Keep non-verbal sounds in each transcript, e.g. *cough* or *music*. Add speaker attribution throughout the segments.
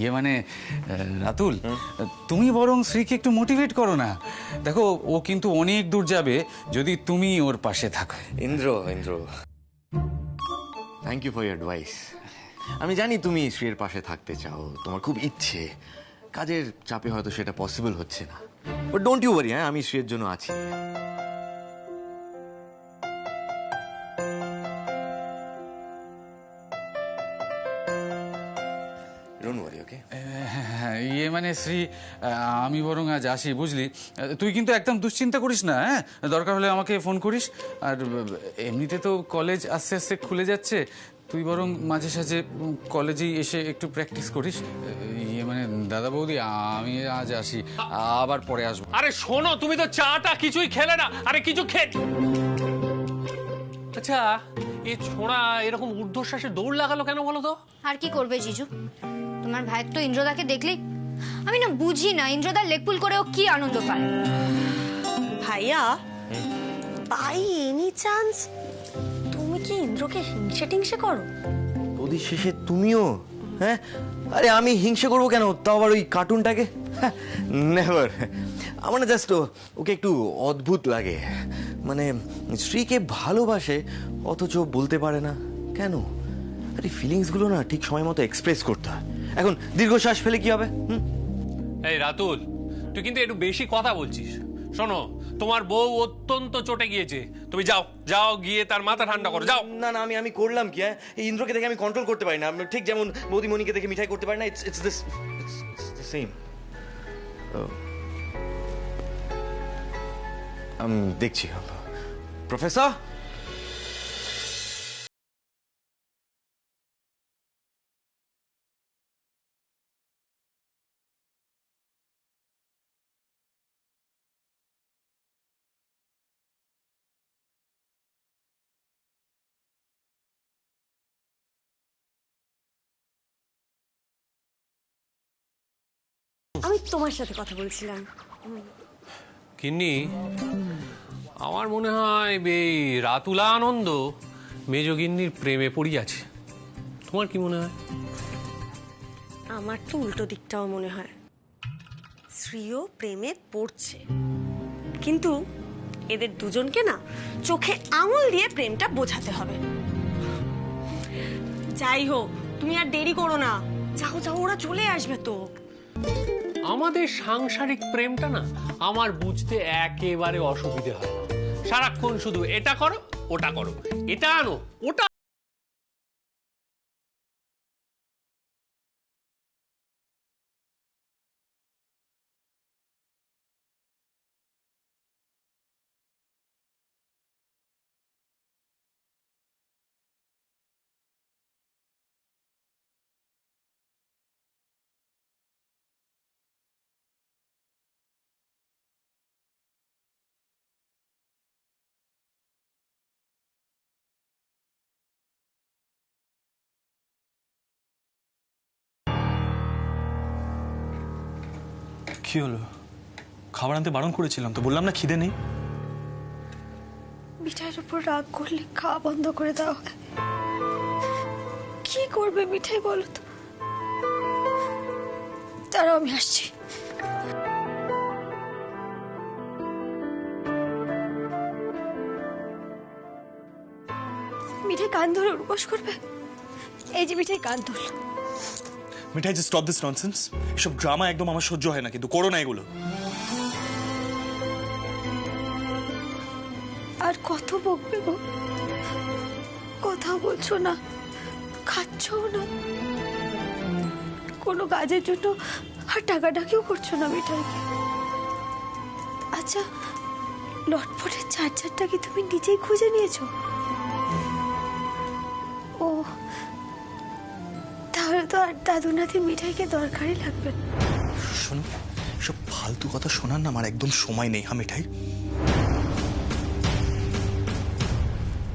Speaker 1: ইয়ে মানে রাতুল, তুমি বরং শ্রীকে একটু মোটিভেট করো না। দেখো, ও কিন্তু অনেক দূর যাবে যদি তুমি ওর পাশে থাকো।
Speaker 2: Indra Indra thank you for advice আমি জানি তুমি শ্রীয়ের পাশে থাকতে চাও, তোমার খুব ইচ্ছে। কাজের চাপে হয়তো সেটা পসিবল হচ্ছে না। বাট ডোন্ট ইউ ওয়ারি হ্যাঁ আমি শ্রীয়ের জন্য আছি।
Speaker 1: মানে শ্রী আমি বরং আজ আসি বুঝলি? তুই কিন্তু একদম দুশ্চিন্তা করিস না হ্যাঁ? দরকার হলে আমাকে ফোন করিস। আর এমনিতে তো কলেজ আস্তে আস্তে খুলে যাচ্ছে। তুই বরং মাঝে সাঝে কলেজেই এসে একটু প্র্যাকটিস করিস। ইয়ে মানে দাদা বৌদি আমি আজ আসি আবার পরে আসব।
Speaker 3: আরে শোনো তুমি তো চাটা কিছুই খেলে না আরে কিছু খে আচ্ছা এ ছোঁড়া এরকম ঊর্ধ্বশ্বাসে দৌড় লাগালো কেন বলো তো?
Speaker 4: আর কি করবে জিজু? তোমার ভাইয়ের তো ইন্দ্রদাকে দেখলেই আমি না বুঝি না ইন্দ্রদা লেকপুল করে ও কি আনন্দ পায়?
Speaker 5: ভাইয়া বাই এনি চান্স তুমি কি ইন্দ্রকে হিংসে টিংসে করো?
Speaker 2: বৌদি শেষে তুমিও হ্যাঁ? আরে আমি হিংসে করব কেন? তাও আবার ওই কার্টুনটাকে? নেভার আমার না জাস্ট ওকে একটু অদ্ভুত লাগে। মানে স্ত্রীকে ভালোবাসে অথচ বলতে পারে না। কেন? আরে ফিলিংসগুলো না ঠিক সময় মতো এক্সপ্রেস করতে হয়। এখন দীর্ঘশ্বাস ফেলে কি হবে? হুম?
Speaker 3: এই রাতুল তুই কিন্তু একটু বেশি কথা বলছিস। শোনো তোমার বউ অত্যন্ত চটে গিয়েছে। তুমি যাও যাও গিয়ে তার মাথা ঠান্ডা করো যাও।
Speaker 2: না না আমি আমি করলাম কি হ্যাঁ? এই ইন্দ্রকে দেখে আমি কন্ট্রোল করতে পারি না। আমি ঠিক যেমন বৌদিমণিকে দেখে মিঠাই করতে পারি না ইটস ইটস দিস সেম আমি দেখছি প্রফেসর?
Speaker 5: আমি তোমার সাথে কথা বলছিলাম।
Speaker 3: কিন্নি আমার মনে হয় এই রাতুলা আনন্দ মেজগিন্নির প্রেমে পড়িয়াছে। তোমার কি মনে হয়?
Speaker 5: আমার তো উল্টো দিকটাও মনে হয়। শ্রীও প্রেমে পড়ছে। কিন্তু এদের দুজনকে না চোখে আঙুল দিয়ে প্রেমটা বোঝাতে হবে। যাই হোক তুমি আর দেরি করো না। যাও যাও ওরা চলে আসবে তো।
Speaker 3: আমাদের সাংসারিক প্রেমটা না আমার বুঝতে একেবারে অসুবিধে হয় না। সারাক্ষণ শুধু এটা করো, ওটা করো, এটা আনো, ওটা
Speaker 6: কি হলো? খাবার আনতে বারণ করেছিলাম তো বললাম না খিদে নেই।
Speaker 7: মিঠাইয়ের উপর রাগ করলে খাওয়া বন্ধ করে দেওয়া কি করবে মিঠাই বলো তো? তারাও আমি আসছি। মিঠাই কান ধরে উর্বশ করবে? এই যে মিঠাই কান ধরল।
Speaker 6: মিঠাই স্টপ দিস ননসেন্স এসব ড্রামা একদম আমার সহ্য হয় না, কিন্তু করো না এগুলো।
Speaker 7: আর কত বকবে গো? কথা বলছো না, খাচ্ছও না। কোনো কাজের জন্য আর টাকা টাকাটাকিও করছ না মিঠাইকে আচ্ছা লটপটের চার্জারটা কি তুমি নিজেই খুঁজে নিয়েছো? আর দাদু নাতি মিঠাইকে দরকারই লাগবে।
Speaker 6: শোনো সব ফালতু কথা শোনার না আমার একদম সময় নেই হ্যাঁ মিঠাই?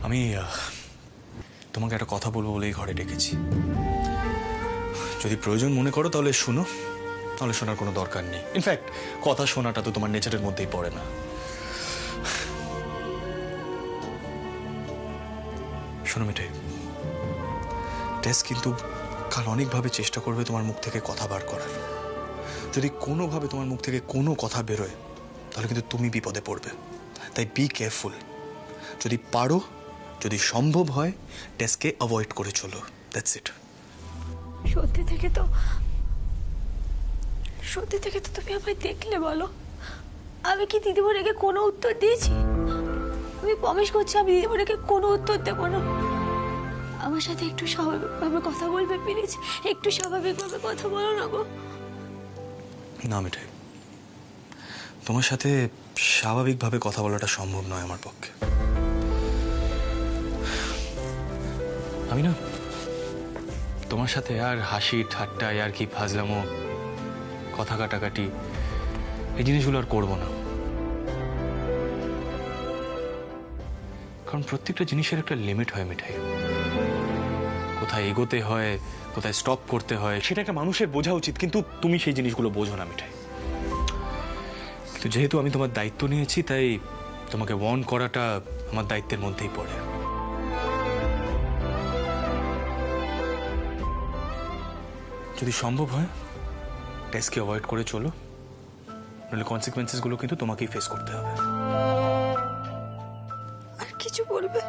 Speaker 6: আমি তোমাকে একটা কথা বলব বলেই ঘরে ডেকেছি। যদি প্রয়োজন মনে করো তাহলে শুনো, তাহলে শোনার কোনো দরকার নেই। ইনফ্যাক্ট কথা শোনাটা তো তোমার নেচারের মধ্যেই পড়ে না। শোনো মিঠাই টেস্ট কিন্তু কাল অনেকভাবে চেষ্টা করবে তোমার মুখ থেকে কথা বার করার। যদি কোনোভাবে তোমার মুখ থেকে কোনো কথা বেরোয়, তাহলে কিন্তু তুমি বিপদে পড়বে। তাই বি কেয়ারফুল যদি পারো, যদি সম্ভব হয় ডেস্কে অ্যাভয়েড করে চলো। দ্যাটস ইট
Speaker 7: সত্যি থেকে তো, সত্যি থেকে তো তুমি আমায় দেখলে বলো। আমি কি দিদিমণিকে কোনো উত্তর দিয়েছি? আমি প্রমিস করছি আমি দিদিমণিকে কোনো উত্তর দেবো না। আমার সাথে একটু স্বাভাবিকভাবে কথা বলবে, প্লিজ। একটু স্বাভাবিকভাবে কথা বলো না গো।
Speaker 6: না, মিঠাই। তোমার সাথে স্বাভাবিকভাবে কথা বলাটা সম্ভব নয় আমার পক্ষে। আমি না, তোমার সাথে আর হাসি, ঠাট্টা আর কি ফাজলামো, কথা কাটাকাটি, এই জিনিসগুলো আর করব না। কারণ প্রত্যেকটা জিনিসের একটা লিমিট হয়, মিঠাই। কোথায় এগোতে হয়, কোথায় স্টপ করতে হয় সেটা একটা মানুষের বোঝা উচিত, কিন্তু তুমি সেই জিনিসগুলো বোঝো না মিঠাই। কিন্তু যেহেতু আমি তোমার দায়িত্ব নিয়েছি, তাই তোমাকে ওয়ার্ন করাটা আমার দায়িত্বের মধ্যেই পড়ে। যদি সম্ভব হয় টেস্টকে অ্যাভয়েড করে চলো। নাহলে কনসিকুয়েন্সেসগুলো কিন্তু তোমাকেই ফেস করতে হবে।
Speaker 7: আর কিছু বলবে?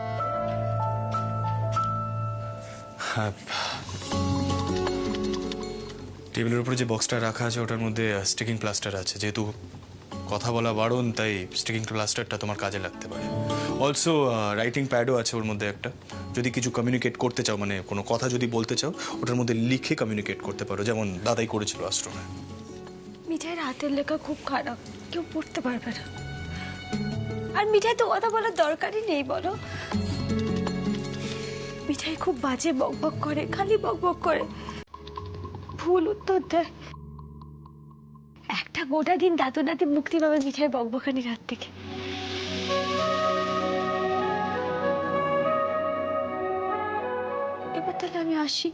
Speaker 6: টেবিলের উপরে যে বক্সটা রাখা আছে, ওটার মধ্যে স্টিকিং প্লাস্টার আছে। যেহেতু কথা বলা বারণ, তাই স্টিকিং প্লাস্টারটা তোমার কাজে লাগতে পারে। অলসো রাইটিং প্যাডও আছে ওর মধ্যে একটা। যদি কিছু কমিউনিকেট করতে চাও মানে কোনো কথা যদি বলতে চাও, ওটার মধ্যে লিখে কমিউনিকেট করতে পারো। যেমন দাদাই করেছিল আশ্রমে
Speaker 7: মিঠাইয়ের হাতের লেখা খুব খারাপ। কেউ পড়তে পারবে না। আর মিঠাই তো কথা বলার দরকারই নেই, বলো। মিঠাই খুব বাজে বকবক করে, খালি বকবক করে। ভুল উত্তর দেয় একটা গোটা দিন দাদু নাতি মুক্তি পাবে মিঠাই বকবকানির হাত থেকে। এবার তাহলে আমি আসি।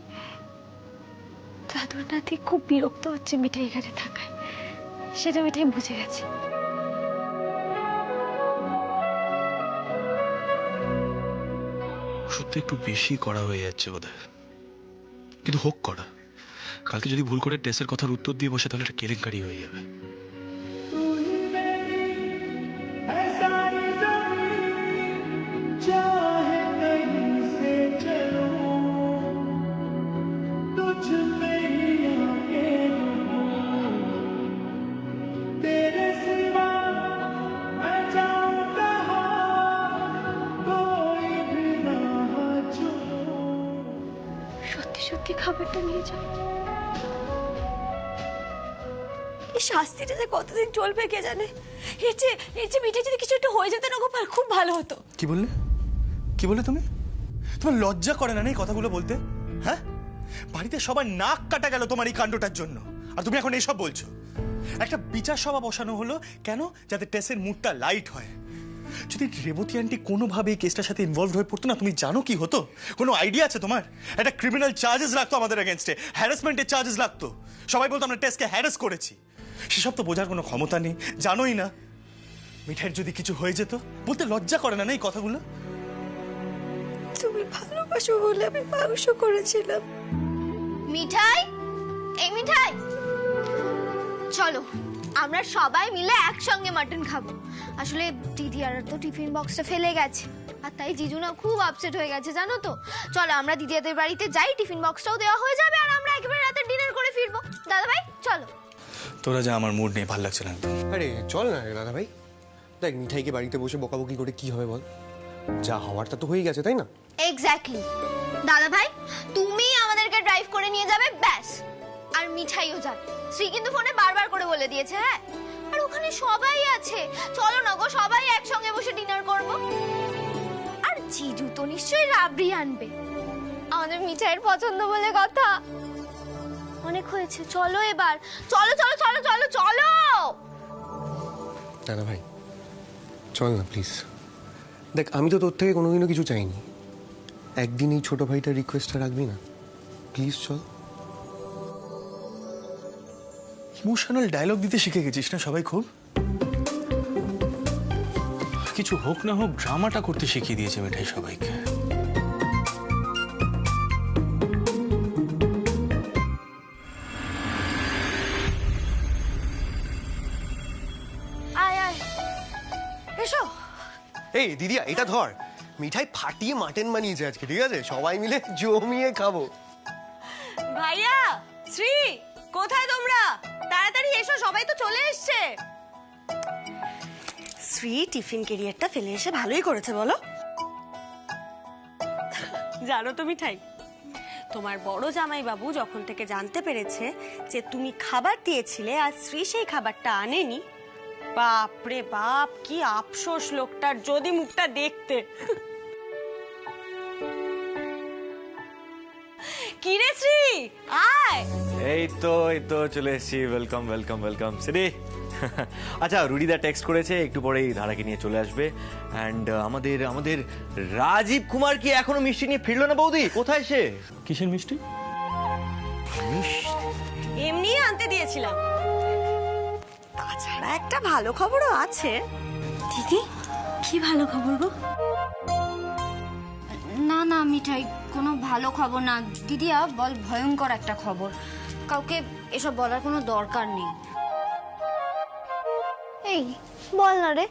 Speaker 7: দাদুর নাতি খুব বিরক্ত হচ্ছে মিঠাই এখানে থাকায়। সেটা মিঠাই বুঝে গেছে।
Speaker 6: একটু বেশি করা হয়ে যাচ্ছে বোধ কিন্তু হোক করা কালকে যদি ভুল করে ড্রেসের কথার উত্তর দিয়ে বসে, তাহলে একটা কেলেঙ্কারি হয়ে যাবে।
Speaker 7: খাবারটা নিয়ে যাও। এই শাস্তিটা যে কতদিন চলবে কে জানে? এর চেয়ে এর চেয়ে মিঠে যদি কিছু একটা হয়ে যেত না, গোপাল, খুব ভালো হতো।
Speaker 6: কি বললে? কি বললে তুমি? তোমার লজ্জা করে না এই কথাগুলো বলতে? হ্যাঁ? বাড়িতে সবার নাক কাটা গেল তোমার এই কাণ্ডটার জন্য। আর তুমি এখন এইসব বলছো। একটা বিচার সভা বসানো হলো কেন? যাতে টেসের মুডটা লাইট হয়। যদি রেবতী আন্টি কোনোভাবে এই কেসটার সাথে ইনভলভ হয়ে পড়তো না তুমি জানো কি হতো? কোনো আইডিয়া আছে তোমার? একটা ক্রিমিনাল চার্জেস লাগতো আমাদের এগেনস্টে হ্যারাসমেন্টের চার্জেস লাগতো। সবাই বলতো আমরা টেস্টকে হ্যারাস করেছি। সেসব তো বোঝার কোনো ক্ষমতা নেই। জানোই না। মিঠাইয়ের যদি কিছু হয়ে যেত বলতে লজ্জা করে না না এই কথাগুলো?
Speaker 7: তুমি ভালোবাসো বলে আমি মাংস করেছিলাম।
Speaker 4: মিঠাই? এই মিঠাই! চলো আমরা সবাই মিলে একসঙ্গে মাটন খাব। আসলে দিদি আর তো টিফিন বক্সটা ফেলে গেছে। আর তাই জিজু না খুব আপসেট হয়ে গেছে জানো তো? চলো আমরা দিদিয়াদের বাড়িতে যাই টিফিন বক্সটাও দেওয়া হয়ে যাবে আর আমরা একেবারে রাতে ডিনার করে ফিরবো। দাদা ভাই চলো।
Speaker 6: তোরা যা আমার মুড নেই ভালো লাগছে না একদম।
Speaker 8: আরে চল না রে দাদা ভাই দেখ মিঠাইকে বাড়িতে বসে বকাবকি করে কি হবে বল? যা হওয়ার তা তো হয়ে গেছে তাই না?
Speaker 4: এক্স্যাক্টলি দাদা ভাই তুমি আমাদেরকে ড্রাইভ করে নিয়ে যাবে ব্যাস। আর মিঠাইও যাবে। শ্রী কিন্তু ফোনে বারবার করে বলে দিয়েছে হ্যাঁ? আর ওখানে সবাই আছে। চলো না গো, সবাই একসঙ্গে বসে ডিনার করব। আর জিজু তো নিশ্চয়ই রাবড়ি আনবে। আমাদের মিঠাইয়ের পছন্দ বলে কথা। অনেক হয়েছে, চলো এবার। চলো চলো চলো চলো চলো!
Speaker 8: দাদা ভাই, চল না প্লিজ দেখ, আমি তো তোর থেকে কোনোদিনও কিছু চাইনি। একদিন এই ছোট ভাইটার রিকোয়েস্টটা রাখবি না। প্লিজ চল।
Speaker 6: ইমোশনাল ডায়লগ দিতে শিখে গেছিস না সবাই খুব? কিছু হোক না হোক ড্রামাটা করতে শিখিয়ে দিয়েছে মেঠাই সবাইকে।
Speaker 8: এই দিদিয়া এটা ধর। মিঠাই ফাটিয়ে মাটেন বানিয়েছে আজকে ঠিক আছে? সবাই মিলে জমিয়ে খাব।
Speaker 5: সবাই তো চলে এসছে। শ্রী টিফিন ক্যারিয়ারটা ফেলে এসে ভালোই করেছে বলো। জানো তুমি মিঠাই তোমার বড় জামাই বাবু যখন থেকে জানতে পেরেছে যে তুমি খাবার দিয়েছিলে আর শ্রী সেই খাবারটা আনেনি বাপ রে বাপ কি আফসোস লোকটার যদি মুখটা দেখতে। কিরে শ্রী? আয়।
Speaker 2: এই তো এই তো চলে এসেছি। ওয়েলকাম ওয়েলকাম ওয়েলকাম সিডি আচ্ছা রুডিদা টেক্সট করেছে একটু পরেই ধারাকে নিয়ে চলে আসবে। অ্যান্ড আমাদের আমাদের রাজীব কুমার কি এখনও মিষ্টি নিয়ে ফিরলো না বৌদি? কোথায় সে?
Speaker 6: কিসের মিষ্টি?
Speaker 5: এমনি আনতে দিয়েছিলাম। তাছাড়া একটা ভালো খবরও আছে।
Speaker 7: দিদি কি ভালো খবর গো?
Speaker 4: না না মিঠাই কোনো ভালো খবর না। দিদিয়া বল ভয়ঙ্কর একটা খবর। কাউকে এসব বলার কোনো দরকার নেই। এই বল না রে।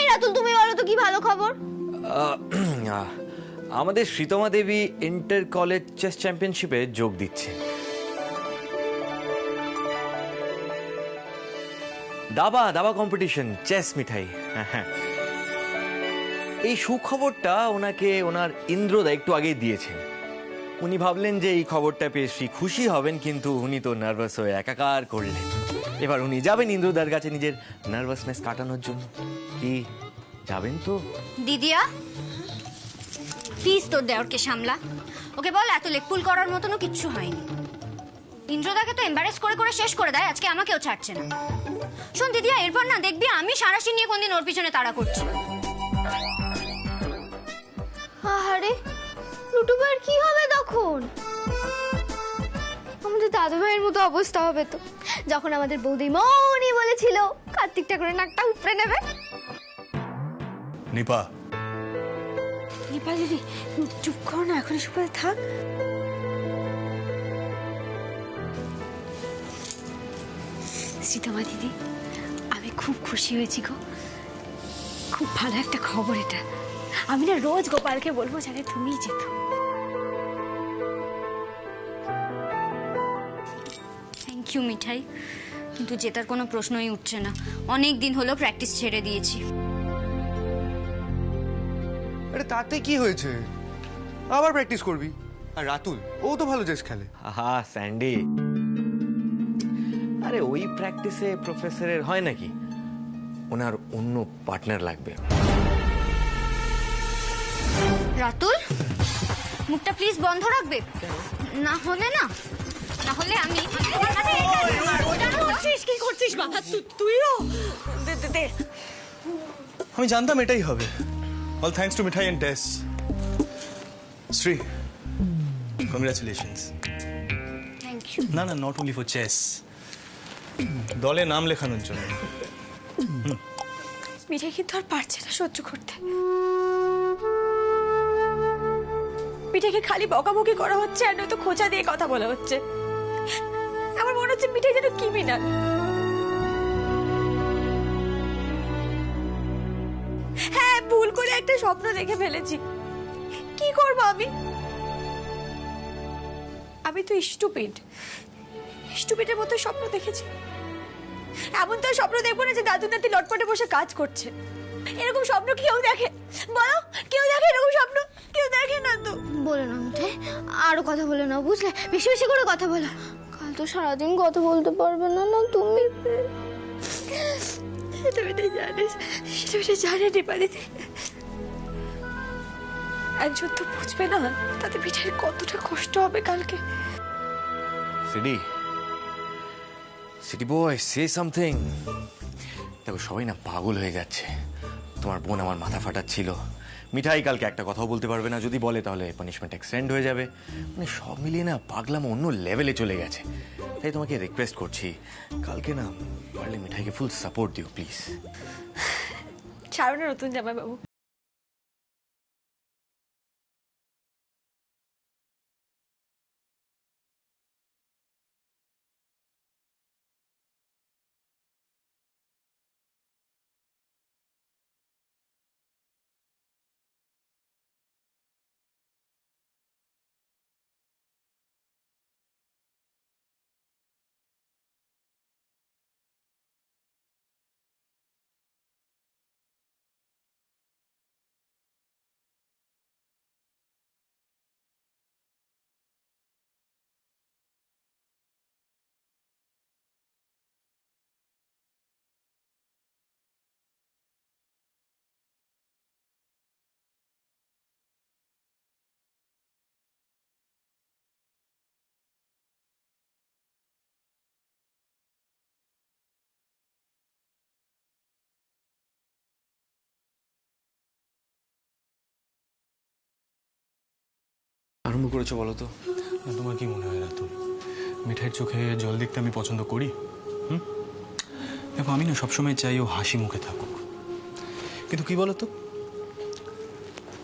Speaker 4: এই রাতুল তুমি বলো তো কি ভালো খবর?
Speaker 2: আমাদের Sreetama Devi inter college chess চ্যাম্পিয়নশিপে যোগ দিচ্ছে। দাবা দাবা কম্পিটিশন চেস মিঠাই। *laughs* এই সুখবরটা ওনাকে ওনার ইন্দ্রদা একটু আগেই দিয়েছেন। উনি ভাবলেন যে এই খবরটা পেয়ে শ্রী খুশি হবেন, কিন্তু উনি তো নার্ভাস হয়ে একাকার করলেন। এবার উনি যাবেন ইন্দ্রদার কাছে নিজের নার্ভাসনেস কাটানোর জন্য। কি, যাবেন তো?
Speaker 4: দিদিয়া প্লিজ তোর দেওরকে সামলা। ওকে বল, এত লেকপুল করার মতনও কিচ্ছু হয়নি। ইন্দ্রদাকে তো এম্বারেস করে করে শেষ করে দেয়, আজকে আমাকেও ছাড়ছে না। শোন দিদিয়া এরপর না দেখবি আমি সারাশি নিয়ে কোনদিন ওর পিছনে তাড়া করছি। আরে ভাইয়ের কি হবে তখন? আমাদের দাদু ভাইয়ের মতো অবস্থা হবে তো। যখন আমাদের বৌদি মৌনি বলেছিল কার্তিকটা করে নাকটা উপড়ে নেবে।
Speaker 6: নিপা।
Speaker 7: নিপা দিদি চুপ করো না এখন এসব থাক। সীতামা দিদি খুব খুশি হয়েছি গো। খুব ভালো একটা খবর এটা। আমি না রোজ গোপালকে বলব জানে তুমিই যেত।
Speaker 4: Thank you Mithai. কিন্তু জেতার কোনো প্রশ্নই উঠছে না। অনেক দিন হলো প্র্যাকটিস ছেড়ে দিয়েছি।
Speaker 8: আরে তাতে কি হয়েছে? আবার প্র্যাকটিস করবি? আর রাতুল ও তো ভালো চেস খেলে।
Speaker 2: আহা স্যান্ডি। আরে ওই প্র্যাকটিসে প্রফেসরের হয় নাকি? ওনার অন্য পার্টনার লাগবে।
Speaker 4: রাতুল মুখটা প্লিজ বন্ধ রাখবে। না হলে না না হলে আমি
Speaker 5: করছিস কি করছিস বাবা তুইও দে
Speaker 6: আমি জানতাম এটাই হবে। All thanks to Mithai and টেস Shri congratulations
Speaker 4: thank you
Speaker 6: না না নট অনলি ফর চেস দলে নাম লেখানোর জন্য।
Speaker 7: মিঠাই কিন্তু আর পারছে না সহ্য করতে। মিঠাইকে খালি বকাবকি করা হচ্ছে আর নয়তো খোঁচা দিয়ে কথা বলা হচ্ছে। আমার মনে হচ্ছে মিঠাই যেন ক্রিমিনাল হ্যাঁ ভুল করে একটা স্বপ্ন দেখে ফেলেছি। কি করব আমি? আমি তো স্টুপিড স্টুপিডের মতো স্বপ্ন দেখেছি। এমন তো স্বপ্ন দেখব না যে দাদু নাতি লটপটে বসে কাজ করছে। এরকম স্বপ্ন কেউ দেখে। বলো কেউ দেখে এরকম স্বপ্ন? কেউ দেখে না তো?
Speaker 4: বলে না মিঠাই আরও কথা বলে না বুঝলে? বেশি বেশি করে কথা বলো। কাল তো সারাদিন কথা বলতে পারবে না না তুমি?
Speaker 7: সেটা মিটাই জানিস সেটা মিটাই জানে দীপা দিদি একজন তো বুঝবে না তাতে পিঠের কতটা কষ্ট হবে কালকে।
Speaker 2: CD city boy say something দেখো, সবাই না পাগল হয়ে যাচ্ছে তোমার বোন আমার মাথা ফাটাচ্ছিল। মিঠাই কালকে একটা কথাও বলতে পারবে না। যদি বলে, তাহলে পানিশমেন্ট এক্সটেন্ড হয়ে যাবে। মানে সব মিলিয়ে না পাগলাম অন্য লেভেলে চলে গেছে। তাই তোমাকে রিকোয়েস্ট করছি, কালকে না পারলে মিঠাইকে ফুল সাপোর্ট দিও প্লিজ
Speaker 7: ছাড়ো না নতুন জামাই
Speaker 2: আরম্ভ করেছ বলো তো?
Speaker 6: তোমার কি মনে হয় রাতুল মিঠাইয়ের চোখে জল দেখতে আমি পছন্দ করি? হুম? দেখো, আমি না সবসময় চাই ও হাসি মুখে থাকুক। কিন্তু কি বলতো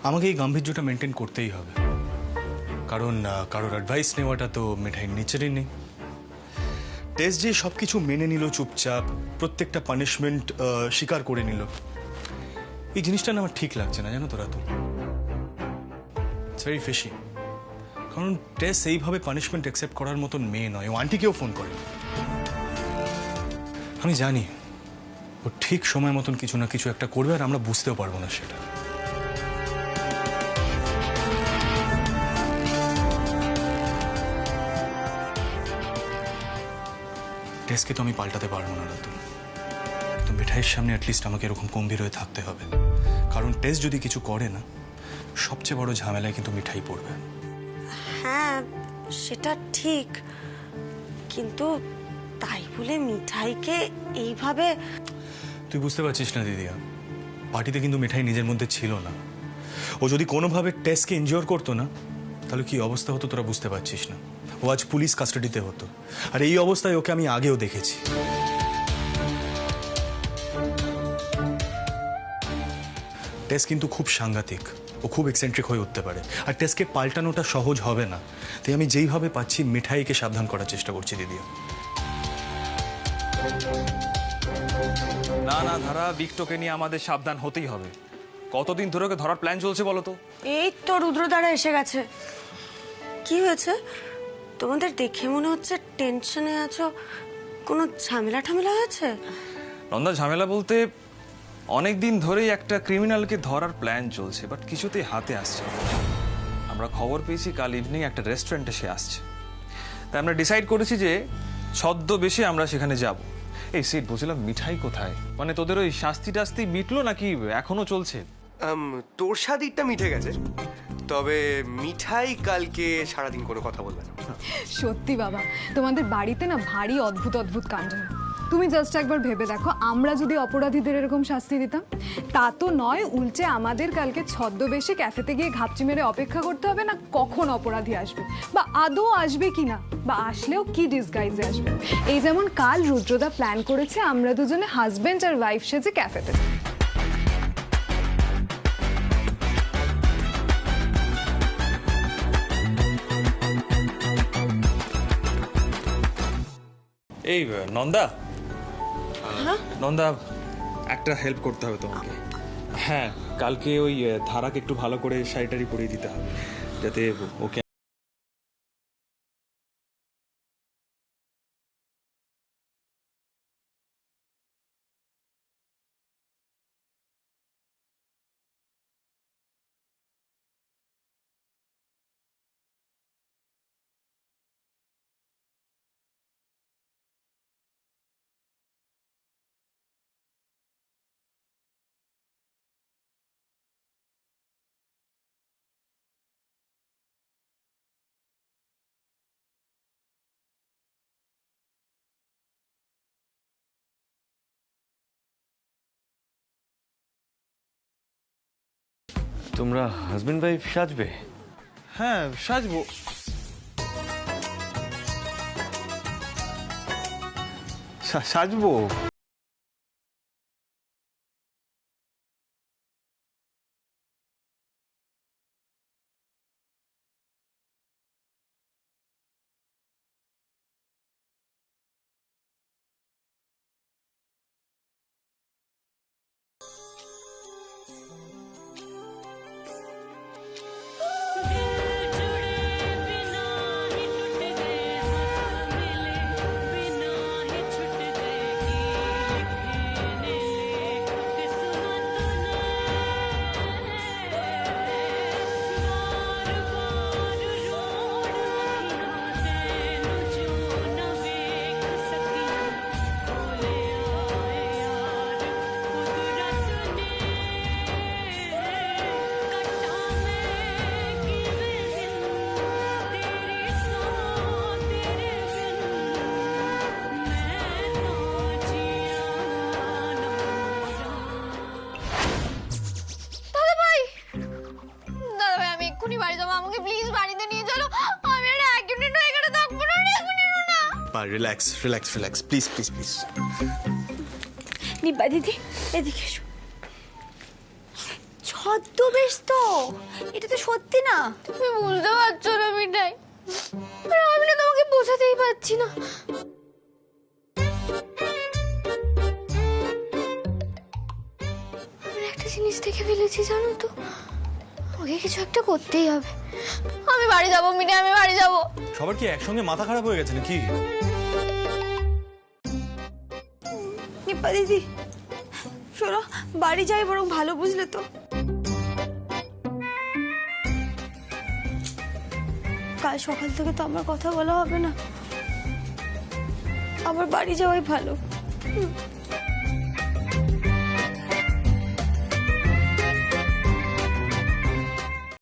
Speaker 6: আমাকে এই গাম্ভীর্যটা মেনটেন করতেই হবে। কারণ কারোর অ্যাডভাইস নেওয়াটা তো মিঠাইয়ের নিচেরই নেই। টেস্ট যে সব কিছু মেনে নিল চুপচাপ, প্রত্যেকটা পানিশমেন্ট স্বীকার করে নিল। এই জিনিসটা না আমার ঠিক লাগছে না, জানো তো রাতুল ইটস ভেরি ফিশি কারণ টেস এইভাবে পানিশমেন্ট অ্যাকসেপ্ট করার মতন মেয়ে নয়। ও আন্টিকেও ফোন করে। আমি জানি, ও ঠিক সময় মতন কিছু না কিছু একটা করবে আর আমরা বুঝতেও পারব না সেটা। টেসকে তো আমি পাল্টাতে পারব না রাতুল তো মিঠাইয়ের সামনে অ্যাটলিস্ট আমাকে এরকম গম্ভীর হয়ে থাকতে হবে। কারণ টেস যদি কিছু করে না, সবচেয়ে বড় ঝামেলায় কিন্তু মিঠাই পড়বে।
Speaker 5: সেটা ঠিক, কিন্তু তাই বলে মিঠাইকে এইভাবে
Speaker 6: তুই বুঝতে পারছিস না, দিদিয়া। পার্টিতে কিন্তু মিঠাই নিজের মধ্যে ছিল না। ও যদি কোনোভাবে টেস্টকে এনজয় করতো না, তাহলে কি অবস্থা হতো তোরা বুঝতে পারছিস না। ও আজ পুলিশ কাস্টাডিতে হতো। আর এই অবস্থায় ওকে আমি আগেও দেখেছি। টেস্ট কিন্তু খুব সাংঘাতিক। ও খুব এক্সেন্ট্রিক হয়ে উঠতে পারে। আর টেস্টকে পাল্টানোটা সহজ হবে না। তাই আমি যেইভাবে পাচ্ছি মিঠাইকে সাবধান করার চেষ্টা করছি দিদিয়া
Speaker 9: না না ধারা বিকটোকে নিয়ে আমাদের সাবধান হতেই হবে। কতদিন ধরে ওকে ধরার প্ল্যান চলছে বলো তো?
Speaker 5: এই তো রুদ্রদারা এসে গেছে। কি হয়েছে? তোমাদের দেখে মনে হচ্ছে টেনশনে আছো? কোনো ঝামেলা ঠামেলা হয়েছে?
Speaker 9: নন্দা ঝামেলা বলতে অনেক দিন ধরেই একটা ক্রিমিনালকে ধরার প্ল্যান চলছে বাট কিছুতেই হাতে আসছে আমরা খবর পেয়েছি কাল ইভিনিং একটা রেস্টুরেন্টে সে আসছে। তাই আমরা ডিসাইড করেছি যে ছদ্মবেশে আমরা সেখানে যাব। এই সিট বলছিলাম মিঠাই কোথায়? মানে তোদের ওই শাস্তি টাস্তি মিটলো নাকি এখনও চলছে?
Speaker 8: তোর স্বাদিকটা মিঠে গেছে। তবে মিঠাই কালকে সারাদিন কোনো কথা বলবে না।
Speaker 10: সত্যি বাবা তোমাদের বাড়িতে না ভারী অদ্ভুত অদ্ভুত কাণ্ড। তুমি জাস্ট একবার ভেবে দেখো, আমরা যদি অপরাধীদের এরকম শাস্তি দিতাম, তা তো নয়, উল্টে আমাদের কালকে ছদ্মবেশে ক্যাফেতে গিয়ে ঘাপচি মেরে অপেক্ষা করতে হবে না কখন অপরাধী আসবে? বা আদৌ আসবে কি না বা আসলেও কি ডিসগাইজে আসবে? এই যেমন কাল রুদ্রদা প্ল্যান করেছে, আমরা দুজনে হাজবেন্ড আর ওয়াইফ সেজে ক্যাফেতে।
Speaker 9: এই, নন্দা? নন্দা, একটা হেল্প করতে হবে তোমাকে। হ্যাঁ কালকে ওই ধারাকে একটু ভালো করে শাড়িটারি পরিয়ে দিতে হবে, যাতে ওকে
Speaker 2: তোমরা হাজবেন্ড ওয়াইফ সাজবে?
Speaker 9: হ্যাঁ সাজবো। সা- সাজবো?
Speaker 6: Relax relax relax please please please
Speaker 7: নিব্বা দিদি এদিকে এসো। ছদ্মবেশ তো এটা তো সত্যি না।
Speaker 4: তুমি বুঝতে পারছ না মিঠাই। আমি না তোমাকে বোঝাতেই পারছি না। আমি একটা জিনিস দেখে ফেলেছি জানো তো। ওকে কিছু একটা করতেই হবে। আমি বাড়ি যাব মিঠাই আমি বাড়ি যাব।
Speaker 6: সবার কি একসঙ্গে মাথা খারাপ হয়ে গেছে নাকি?
Speaker 7: নিব্বা দিদি শোনো, বাড়ি যাই বরং ভালো বুঝলে তো। কাল সকাল থেকে তো আমার কথা বলা হবে না। আমার বাড়ি যাওয়াই ভালো।